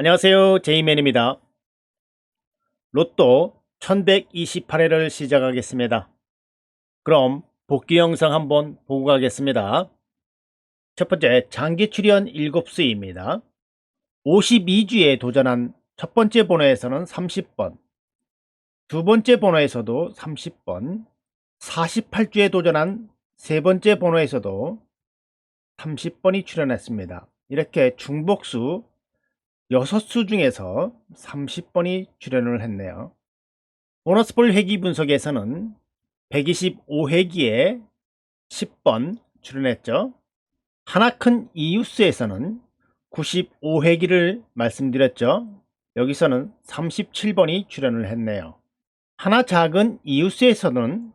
안녕하세요. 제이맨입니다. 로또 1128회를 시작하겠습니다. 그럼 복귀 영상 한번 보고 가겠습니다. 첫 번째, 장기 출연 7수입니다. 52주에 도전한 첫 번째 번호에서는 30번, 두 번째 번호에서도 30번, 48주에 도전한 세 번째 번호에서도 30번이 출연했습니다. 이렇게 중복수 6수 중에서 30번이 출연을 했네요. 보너스볼 회기 분석에서는 125회기에 10번 출연했죠. 하나 큰 이유스에서는 95회기를 말씀드렸죠. 여기서는 37번이 출연을 했네요. 하나 작은 이유스에서는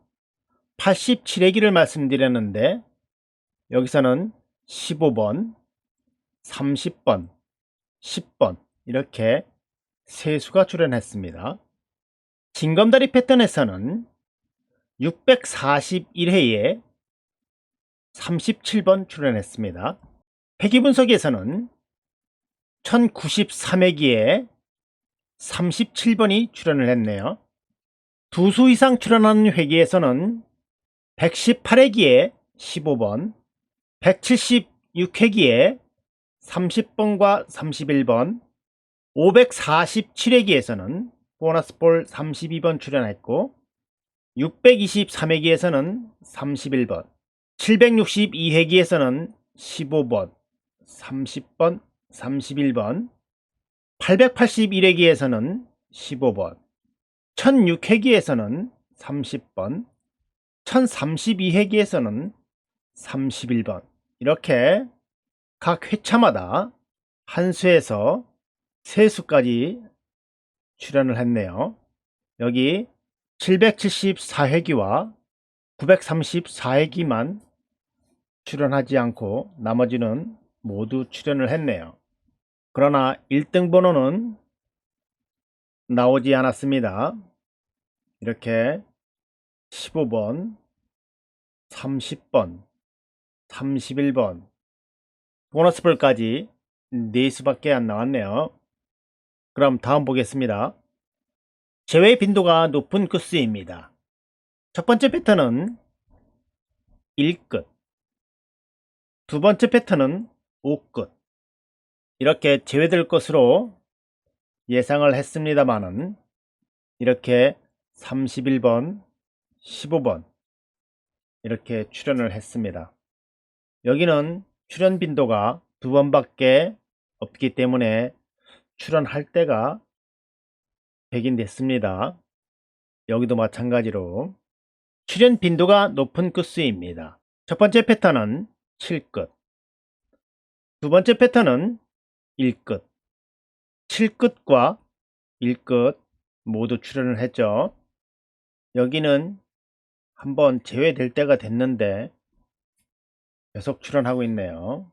87회기를 말씀드렸는데 여기서는 15번, 30번, 10번 이렇게 세 수가 출연했습니다. 징검다리 패턴에서는 641회에 37번 출연했습니다. 회기분석에서는 1093회기에 37번이 출연을 했네요. 두 수 이상 출연하는 회기에서는 118회기에 15번, 176회기에 30번과 31번, 547회기에서는 보너스볼 32번 출연했고 623회기에서는 31번, 762회기에서는 15번, 30번, 31번, 881회기에서는 15번, 1006회기에서는 30번, 1032회기에서는 31번. 이렇게 각 회차마다 한 수에서 세 수까지 출연을 했네요. 여기 774회기와 934회기만 출연하지 않고 나머지는 모두 출연을 했네요. 그러나 1등 번호는 나오지 않았습니다. 이렇게 15번, 30번, 31번, 보너스볼까지 4수밖에 안 나왔네요. 그럼 다음 보겠습니다. 제외 빈도가 높은 끝수입니다. 첫 번째 패턴은 1끝, 두 번째 패턴은 5끝. 이렇게 제외될 것으로 예상을 했습니다만은 이렇게 31번, 15번 이렇게 출연을 했습니다. 여기는 출연 빈도가 두 번밖에 없기 때문에 출연할 때가 백인됐습니다. 여기도 마찬가지로 출연 빈도가 높은 끝수입니다. 첫 번째 패턴은 7끝 두 번째 패턴은 1끝 7끝과 1끝 모두 출연을 했죠. 여기는 한번 제외될 때가 됐는데 계속 출연하고 있네요.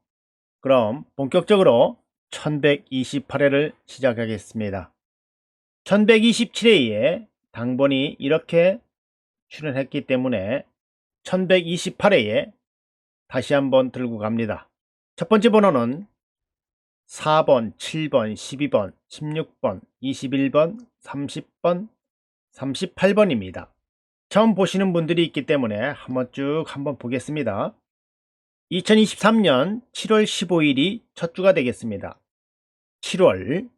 그럼 본격적으로 1128회를 시작하겠습니다. 1127회에 당번이 이렇게 출연했기 때문에 1128회에 다시 한번 들고 갑니다. 첫 번째 번호는 4번, 7번, 12번, 16번, 21번, 30번, 38번입니다. 처음 보시는 분들이 있기 때문에 한번 쭉 한번 보겠습니다. 2023년 7월 15일이 첫 주가 되겠습니다. 7월,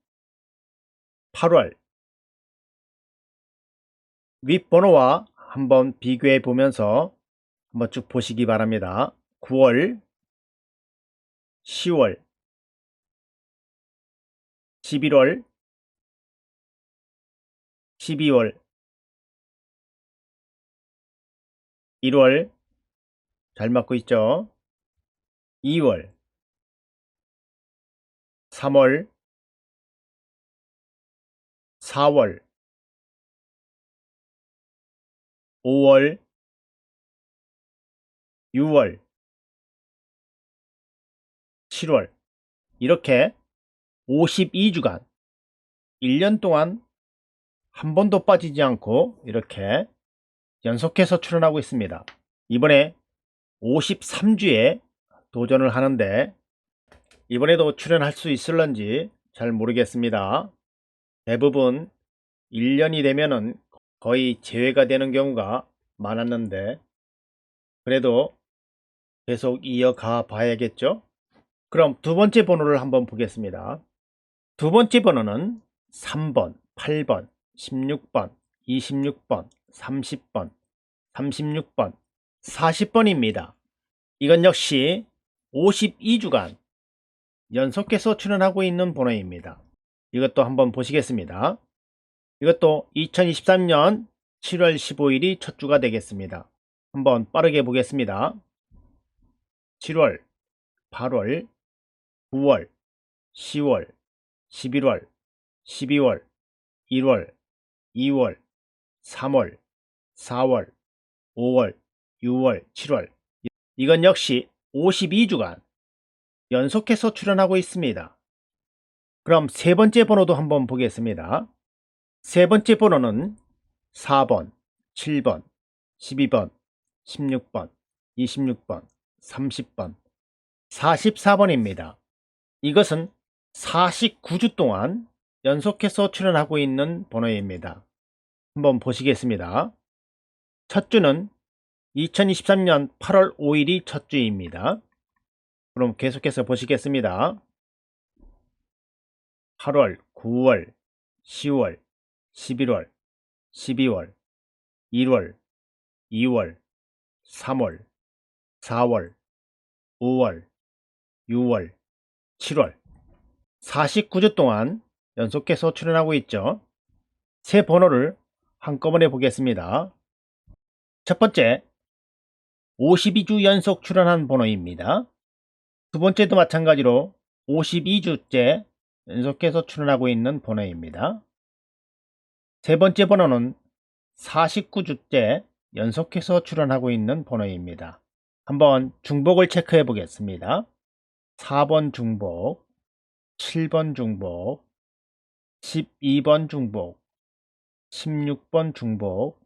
8월 윗번호와 한번 비교해 보면서 한번 쭉 보시기 바랍니다. 9월, 10월, 11월, 12월, 1월 잘 맞고 있죠? 2월, 3월, 4월, 5월, 6월, 7월 이렇게 52주간 1년 동안 한 번도 빠지지 않고 이렇게 연속해서 출연하고 있습니다. 이번에 53주에 도전을 하는데 이번에도 출연할 수 있을런지 잘 모르겠습니다. 대부분 1년이 되면은 거의 제외가 되는 경우가 많았는데 그래도 계속 이어가 봐야겠죠? 그럼 두 번째 번호를 한번 보겠습니다. 두 번째 번호는 3번, 8번, 16번, 26번, 30번, 36번, 40번입니다. 이건 역시 52주간 연속해서 출연하고 있는 번호입니다. 이것도 한번 보시겠습니다. 이것도 2023년 7월 15일이 첫 주가 되겠습니다. 한번 빠르게 보겠습니다. 7월, 8월, 9월, 10월, 11월, 12월, 1월, 2월, 3월, 4월, 5월, 6월, 7월. 이건 역시 52주간 연속해서 출연하고 있습니다. 그럼 세 번째 번호도 한번 보겠습니다. 세 번째 번호는 4번, 7번, 12번, 16번, 26번, 30번, 44번입니다. 이것은 49주 동안 연속해서 출연하고 있는 번호입니다. 한번 보시겠습니다. 첫 주는 2023년 8월 5일이 첫 주입니다. 그럼 계속해서 보시겠습니다. 8월, 9월, 10월, 11월, 12월, 1월, 2월, 3월, 4월, 5월, 6월, 7월 49주 동안 연속해서 출연하고 있죠. 세 번호를 한꺼번에 보겠습니다. 첫 번째, 52주 연속 출연한 번호입니다. 두 번째도 마찬가지로 52주째 연속해서 출연하고 있는 번호입니다. 세 번째 번호는 49주째 연속해서 출연하고 있는 번호입니다. 한번 중복을 체크해 보겠습니다. 4번 중복, 7번 중복, 12번 중복, 16번 중복,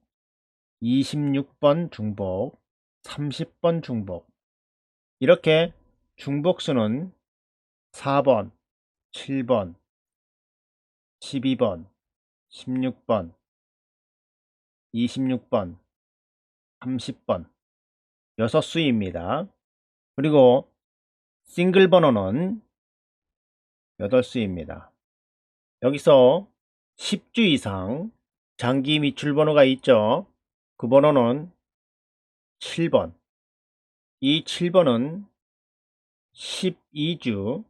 26번 중복, 30번 중복. 이렇게 중복수는 4번, 7번, 12번, 16번, 26번, 30번, 6수입니다. 그리고 싱글 번호는 8수입니다. 여기서 10주 이상 장기 미출 번호가 있죠. 그 번호는 7번. 이 7번은 12주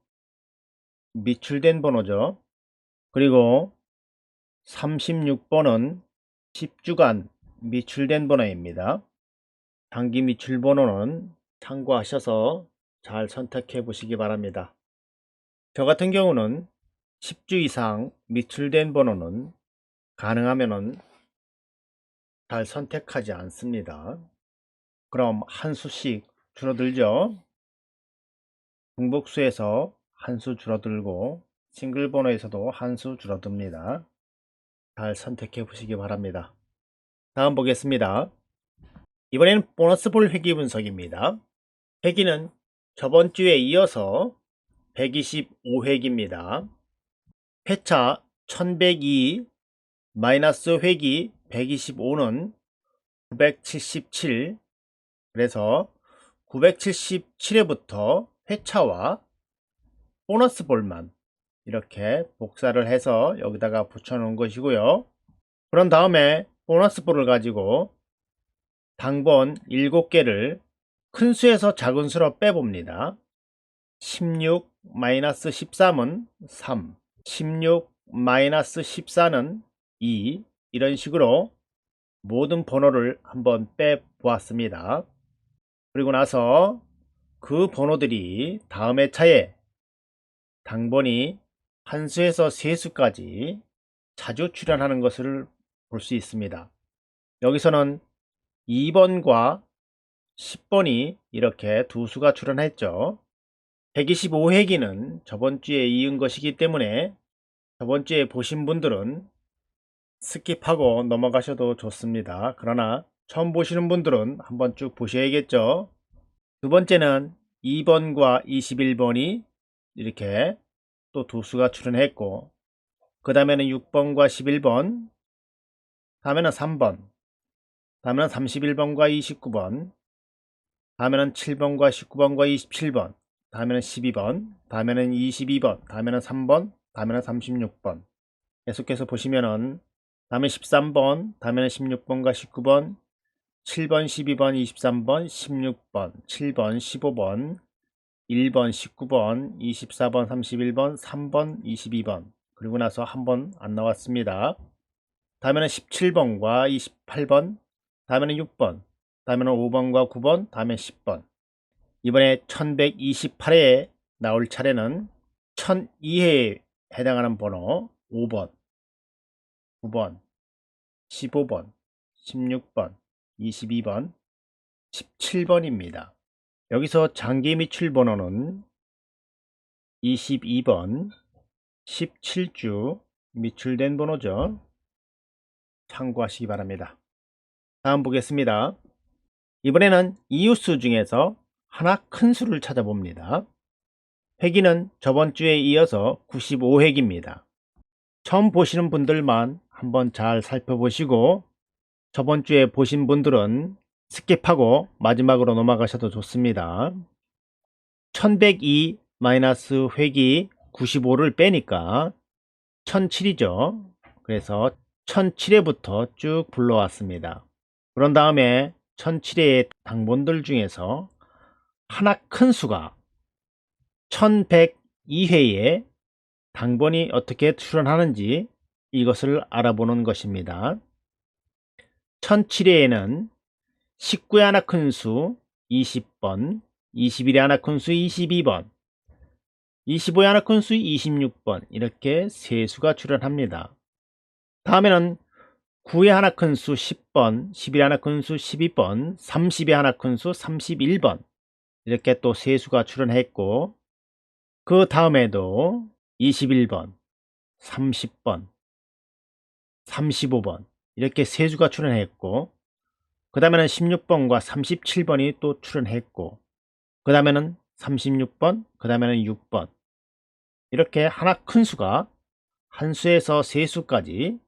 미출된 번호죠. 그리고 36번은 10주간 미출된 번호입니다. 단기 미출 번호는 참고하셔서 잘 선택해 보시기 바랍니다. 저 같은 경우는 10주 이상 미출된 번호는 가능하면 잘 선택하지 않습니다. 그럼 한 수씩 줄어들죠. 중복수에서 한 수 줄어들고 싱글 번호에서도 한 수 줄어듭니다. 잘 선택해 보시기 바랍니다. 다음 보겠습니다. 이번에는 보너스 볼 회귀 분석입니다. 회귀는 저번 주에 이어서 125회기입니다. 회차 1102 마이너스 회기 125는 977 그래서 977회부터 회차와 보너스 볼만 이렇게 복사를 해서 여기다가 붙여 놓은 것이고요. 그런 다음에 보너스 볼을 가지고 당번 7개를 큰 수에서 작은 수로 빼봅니다. 16 마이너스 13은 3, 16 마이너스 14는 2 이런 식으로 모든 번호를 한번 빼보았습니다. 그리고 나서 그 번호들이 다음 회차에 당번이 한 수에서 세 수까지 자주 출현하는 것을 볼 수 있습니다. 여기서는 2번과 10번이 이렇게 두 수가 출현했죠. 125회기는 저번 주에 이은 것이기 때문에 저번 주에 보신 분들은 스킵하고 넘어가셔도 좋습니다. 그러나 처음 보시는 분들은 한번 쭉 보셔야겠죠. 두 번째는 2번과 21번이 이렇게 또 두 수가 출현했고 그 다음에는 6번과 11번 다음에는 3번 다음에는 31번과 29번 다음에는 7번과 19번과 27번 다음에는 12번 다음에는 22번 다음에는 3번 다음에는 36번 계속해서 보시면은 다음에 13번 다음에는 16번과 19번 7번 12번 23번 16번 7번 15번 1번 19번 24번 31번 3번 22번. 그리고 나서 한 번 안 나왔습니다. 다음에는 17번과 28번 다음에는 6번 다음에는 5번과 9번 다음에 10번. 이번에 1128회에 나올 차례는 1002회에 해당하는 번호 5번 9번 15번 16번 22번 17번입니다. 여기서 장기 미출 번호는 22번 17주 미출된 번호죠. 참고하시기 바랍니다. 다음 보겠습니다. 이번에는 이웃수 중에서 하나 큰 수를 찾아봅니다. 회기는 저번 주에 이어서 95회기입니다. 처음 보시는 분들만 한번 잘 살펴보시고 저번 주에 보신 분들은 스킵하고 마지막으로 넘어가셔도 좋습니다. 1102 마이너스 회기 95를 빼니까 1007이죠. 그래서 1007회부터 쭉 불러왔습니다. 그런 다음에 1007회의 당본들 중에서 하나 큰 수가 1102회에 당본이 어떻게 출현하는지 이것을 알아보는 것입니다. 1007회에는 19의 하나 큰 수 20번, 21의 하나 큰 수 22번, 25의 하나 큰 수 26번 이렇게 세 수가 출현합니다. 다음에는 9의 하나 큰 수 10번, 11의 하나 큰 수 12번, 30의 하나 큰 수 31번 이렇게 또 세 수가 출현했고 그 다음에도 21번, 30번, 35번 이렇게 세 수가 출현했고 그 다음에는 16번과 37번이 또 출현했고 그 다음에는 36번 그 다음에는 6번. 이렇게 하나 큰 수가 한 수에서 세 수까지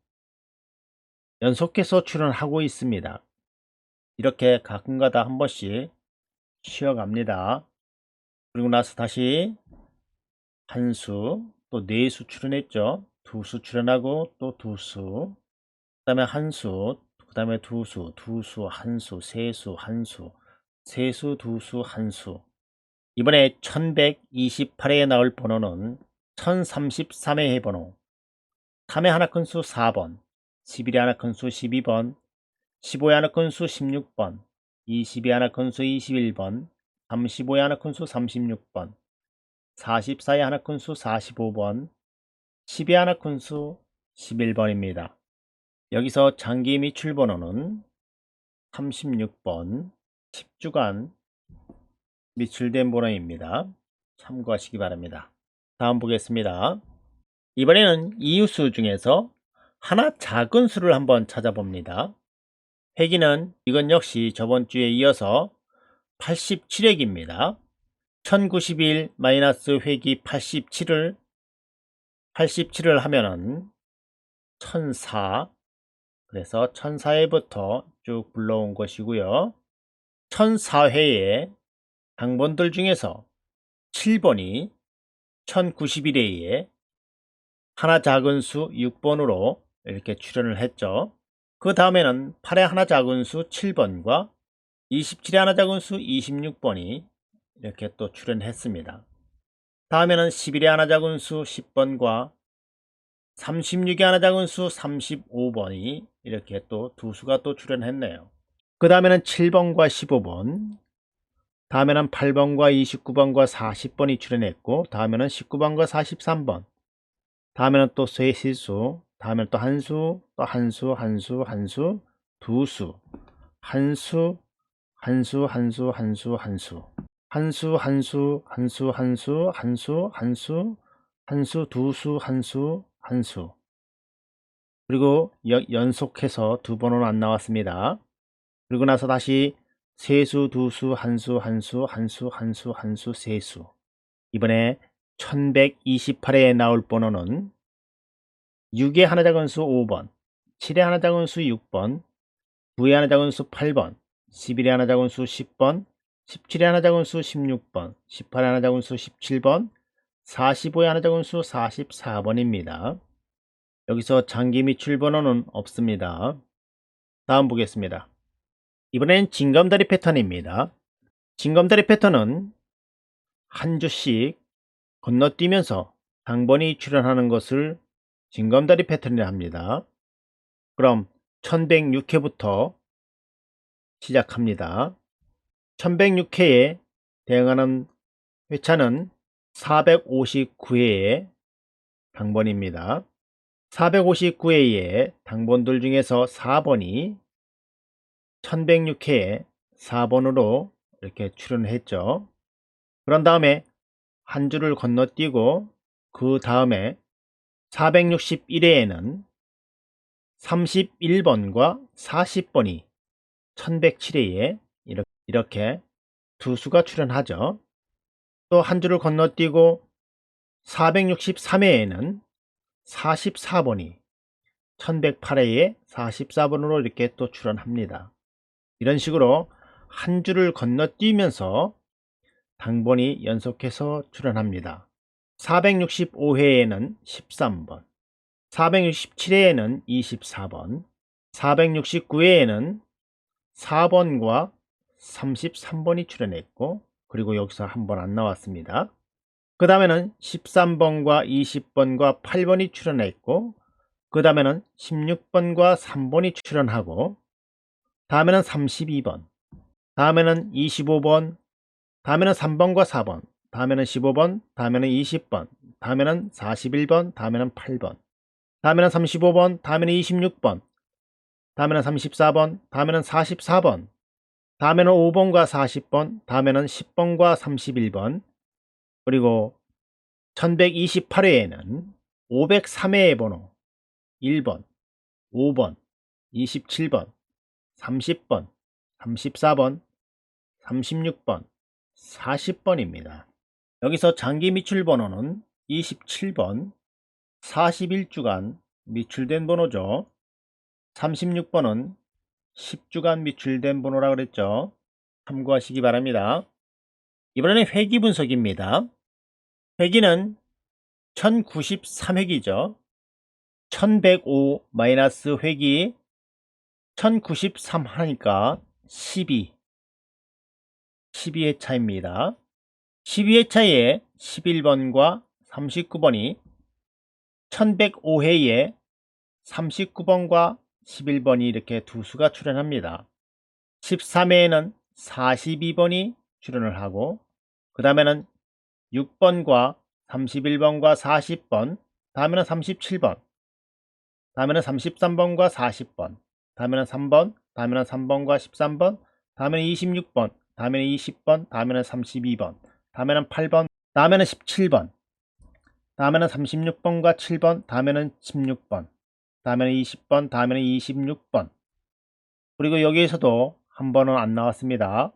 연속해서 출현하고 있습니다. 이렇게 가끔가다 한 번씩 쉬어갑니다. 그리고 나서 다시 한 수 또 네 수 출현했죠. 두 수 출현하고 또 두수. 그 다음에 한 수, 그 다음에 두 수, 두 수, 한 수, 세 수, 한 수, 세 수, 두 수, 한 수. 이번에 1128회에 나올 번호는 1033회 해번호. 3회 하나 큰수 4번, 11회 하나 큰수 12번, 15회 하나 큰수 16번, 20회 하나 큰수 21번, 35회 하나 큰수 36번, 44회 하나 큰수 45번, 10회 하나 큰수 11번입니다. 여기서 장기 미출 번호는 36번 10주간 미출된 번호입니다. 참고하시기 바랍니다. 다음 보겠습니다. 이번에는 이웃수 중에서 하나 작은 수를 한번 찾아봅니다. 회기는 이건 역시 저번 주에 이어서 87회기입니다. 1091 마이너스 회기 87을 87을 하면은 1004 그래서 1004회부터 쭉 불러온 것이고요. 1004회에 당번들 중에서 7번이 1091회에 하나 작은 수 6번으로 이렇게 출연을 했죠. 그 다음에는 8의 하나 작은 수 7번과 27의 하나 작은 수 26번이 이렇게 또 출연했습니다. 다음에는 11의 하나 작은 수 10번과 36의 하나 작은 수 35번이 이렇게 또 두 수가 또 출연했네요. 그 다음에는 7번과 15번, 다음에는 8번과 29번과 40번이 출연했고, 다음에는 19번과 43번, 다음에는 또 세 실수, 다음에는 또 한 수, 또 한 수, 한 수, 한 수, 두 수, 한 수, 한 수, 한 수, 한 수, 한 수, 한 수, 한 수, 한 수, 한 수, 한 수, 한 수, 한 수, 두 수, 한 수, 한 수. 그리고 연속해서 두 번은 안 나왔습니다. 그리고 나서 다시 세수, 두수, 한수, 한수, 한수, 한수, 한수, 세수. 이번에 1128회에 나올 번호는 6의 하나 작은 수 5번, 7의 하나 작은 수 6번, 9의 하나 작은 수 8번, 11의 하나 작은 수 10번, 17의 하나 작은 수 16번, 18의 하나 작은 수 17번, 45의 하나 작은 수 44번입니다. 여기서 장기 미출 번호는 없습니다. 다음 보겠습니다. 이번엔 징검다리 패턴입니다. 징검다리 패턴은 한 주씩 건너뛰면서 당번이 출현하는 것을 징검다리 패턴이라 합니다. 그럼 1106회부터 시작합니다. 1106회에 대응하는 회차는 459회의 당번입니다. 459회의 당번들 중에서 4번이 1106회에 4번으로 이렇게 출연했죠. 그런 다음에 한 줄을 건너뛰고 그 다음에 461회에는 31번과 40번이 1107회에 이렇게 두 수가 출연하죠. 또 한 줄을 건너뛰고 463회에는 44번이 1108회에 44번으로 이렇게 또 출연합니다. 이런 식으로 한 줄을 건너뛰면서 당번이 연속해서 출연합니다. 465회에는 13번, 467회에는 24번, 469회에는 4번과 33번이 출연했고 그리고 여기서 한 번 안 나왔습니다. 그 다음에는 13번과 20번과 8번이 출연했고 그 다음에는 16번과 3번이 출연하고 다음에는 32번 다음에는 25번 다음에는 3번과 4번 다음에는 15번 다음에는 20번 다음에는 41번 다음에는 8번 다음에는 35번 다음에는 26번 다음에는 34번 다음에는 44번 다음에는 5번과 40번 다음에는 10번과 31번 그리고 1128회에는 503회의 번호 1번, 5번, 27번, 30번, 34번, 36번, 40번입니다. 여기서 장기 미출 번호는 27번, 41주간 미출된 번호죠. 36번은 10주간 미출된 번호라 그랬죠. 참고하시기 바랍니다. 이번에는 회기 분석입니다. 회기는 1093회기죠. 1105 마이너스 회기 1093 하니까 12 12회차입니다. 12회차에 11번과 39번이 1105회에 39번과 11번이 이렇게 두 수가 출연합니다. 13회에는 42번이 출연을 하고 그 다음에는 6번과 31번과 40번 다음에는 37번 다음에는 33번과 40번 다음에는 3번 다음에는 3번과 13번 다음에는 26번 다음에는 20번 다음에는 32번 다음에는 8번 다음에는 17번 다음에는 36번과 7번 다음에는 16번 다음에는 20번 다음에는 26번. 그리고 여기에서도 한 번은 안 나왔습니다.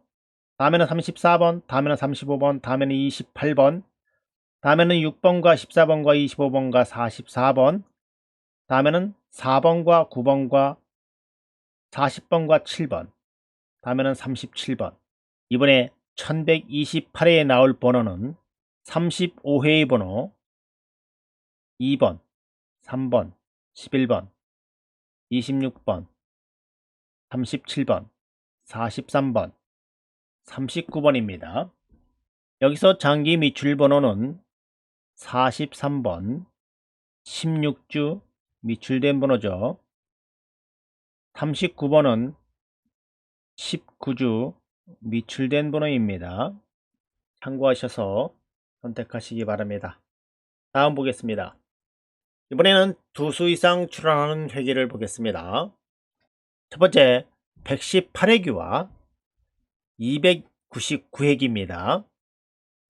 다음에는 34번, 다음에는 35번, 다음에는 28번, 다음에는 6번과 14번과 25번과 44번, 다음에는 4번과 9번과 40번과 7번, 다음에는 37번. 이번에 1128회에 나올 번호는 35회의 번호 2번, 3번, 11번, 26번, 37번, 43번, 39번입니다. 여기서 장기 미출 번호는 43번 16주 미출된 번호죠. 39번은 19주 미출된 번호입니다. 참고하셔서 선택하시기 바랍니다. 다음 보겠습니다. 이번에는 두 수 이상 출원하는 회계를 보겠습니다. 첫 번째 118회기와 299회기입니다.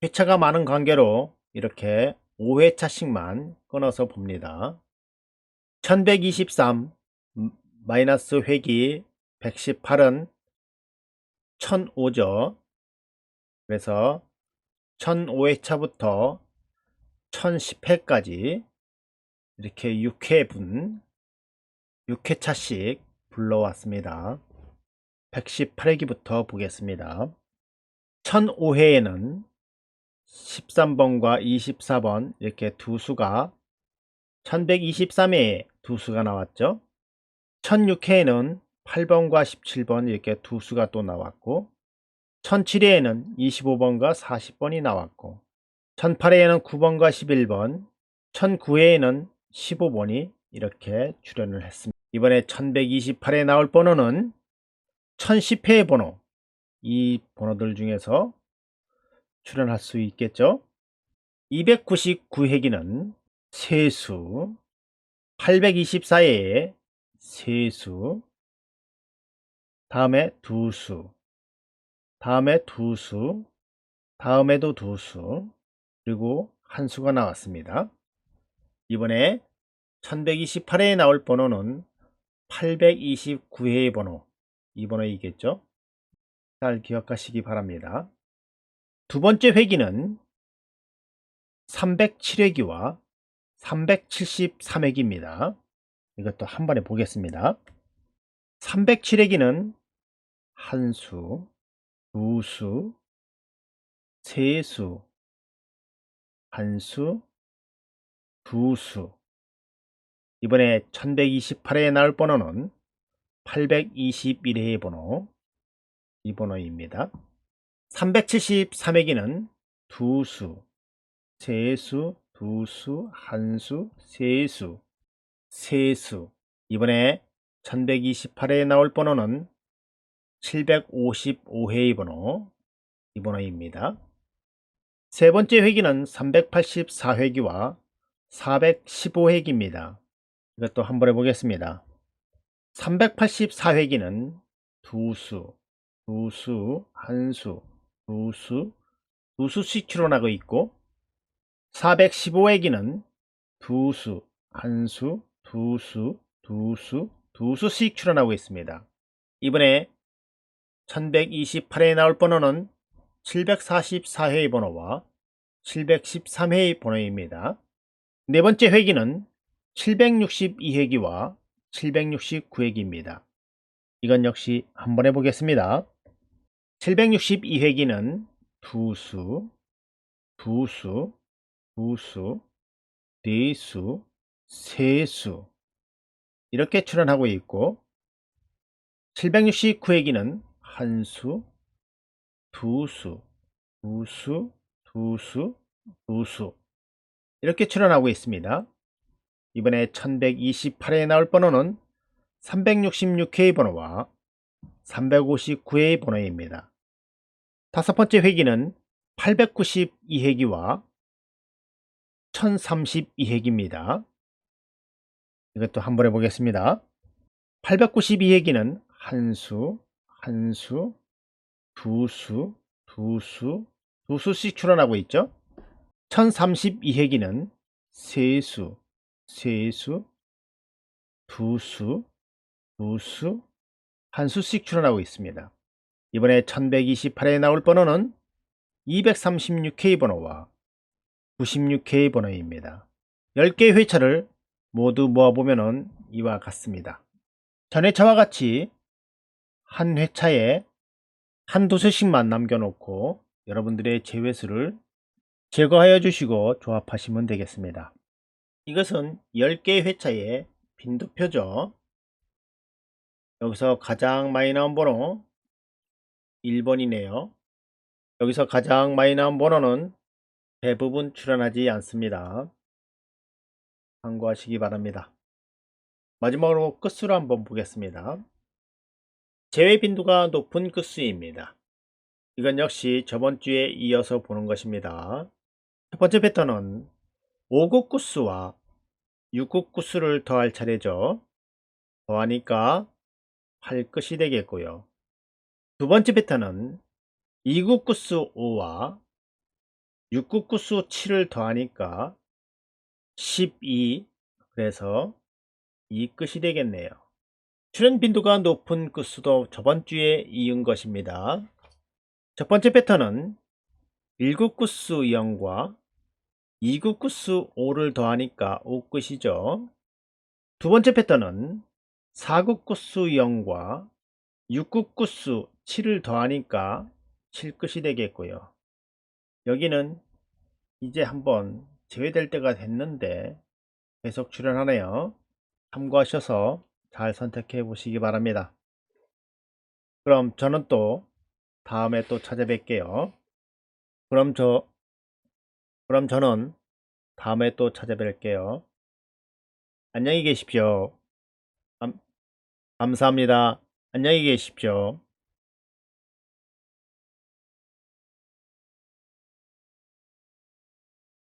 회차가 많은 관계로 이렇게 5회차씩만 끊어서 봅니다. 1123 마이너스 회기 118은 1005죠. 그래서 1005회차부터 1010회까지 이렇게 6회분 6회차씩 불러왔습니다. 118회기부터 보겠습니다. 1005회에는 13번과 24번 이렇게 두 수가 1123회에 두 수가 나왔죠. 1006회에는 8번과 17번 이렇게 두 수가 또 나왔고 1007회에는 25번과 40번이 나왔고 1008회에는 9번과 11번 1009회에는 15번이 이렇게 출연을 했습니다. 이번에 1128회 나올 번호는 1010회의 번호 이 번호들 중에서 출연할 수 있겠죠. 299회기는 세수 824회에 세수 다음에 두수 다음에 두수 다음에도 두수 그리고 한 수가 나왔습니다. 이번에 1128회에 나올 번호는 829회의 번호 이 번호이겠죠. 잘 기억하시기 바랍니다. 두 번째 회기는 307회기와 373회기입니다. 이것도 한 번에 보겠습니다. 307회기는 한 수, 두 수, 세 수, 한 수, 두수. 이번에 1128회에 나올 번호는 821회의 번호, 이 번호입니다. 373회기는 두수, 세수, 두수, 한수, 세수, 세수. 이번에 1128회에 나올 번호는 755회의 번호, 이 번호입니다. 세 번째 회기는 384회기와 415회기입니다. 이것도 한번 해보겠습니다. 384회기는 두 수, 두 수, 한 수, 두 수, 두 수씩 출원하고 있고 415회기는 두 수, 한 수, 두 수, 두 수, 두 수씩 출원하고 있습니다. 이번에 1128회에 나올 번호는 744회의 번호와 713회의 번호입니다. 네 번째 회기는 762회기와 769회기입니다. 이건 역시 한번 해보겠습니다. 762회기는 두수, 두수, 두수, 네수, 세수 이렇게 출연하고 있고 769회기는 한수, 두수, 두수, 두수, 두수 이렇게 출연하고 있습니다. 이번에 1128회에 나올 번호는 366회의 번호와 359회의 번호입니다. 다섯 번째 회기는 892회기와 1032회기입니다. 이것도 한번 해보겠습니다. 892회기는 한 수, 한 수, 두 수, 두 수, 두 수씩 출현하고 있죠. 1032회기는 세수, 세수, 두수, 두수, 한 수씩 출현하고 있습니다. 이번에 1128회에 나올 번호는 236K 번호와 96K 번호입니다. 10개의 회차를 모두 모아보면 이와 같습니다. 전 회차와 같이 한 회차에 한두 수씩만 남겨놓고 여러분들의 제외수를 제거하여 주시고 조합하시면 되겠습니다. 이것은 10개의 회차의 빈도표죠. 여기서 가장 많이 나온 번호 1번이네요. 여기서 가장 많이 나온 번호는 대부분 출연하지 않습니다. 참고하시기 바랍니다. 마지막으로 끝수를 한번 보겠습니다. 제외 빈도가 높은 끝수입니다. 이건 역시 저번 주에 이어서 보는 것입니다. 첫 번째 패턴은 5국 구수와 6국 구수를 더할 차례죠. 더하니까 8끝이 되겠고요. 두 번째 패턴은 2국 구수 5와 6국 구수 7을 더하니까 12 그래서 2끝이 되겠네요. 출현 빈도가 높은 끝수도 저번 주에 이은 것입니다. 첫 번째 패턴은 1국 구수 0과 2국구수 5를 더하니까 5 끝이죠. 두 번째 패턴은 4국구수 0과 6국구수 7을 더하니까 7 끝이 되겠고요. 여기는 이제 한번 제외될 때가 됐는데 계속 출연하네요. 참고하셔서 잘 선택해 보시기 바랍니다. 그럼 저는 또 다음에 또 찾아뵐게요. 그럼 저 그럼 저는 다음에 또 찾아뵐게요. 안녕히 계십시오. 감, 감사합니다. 안녕히 계십시오.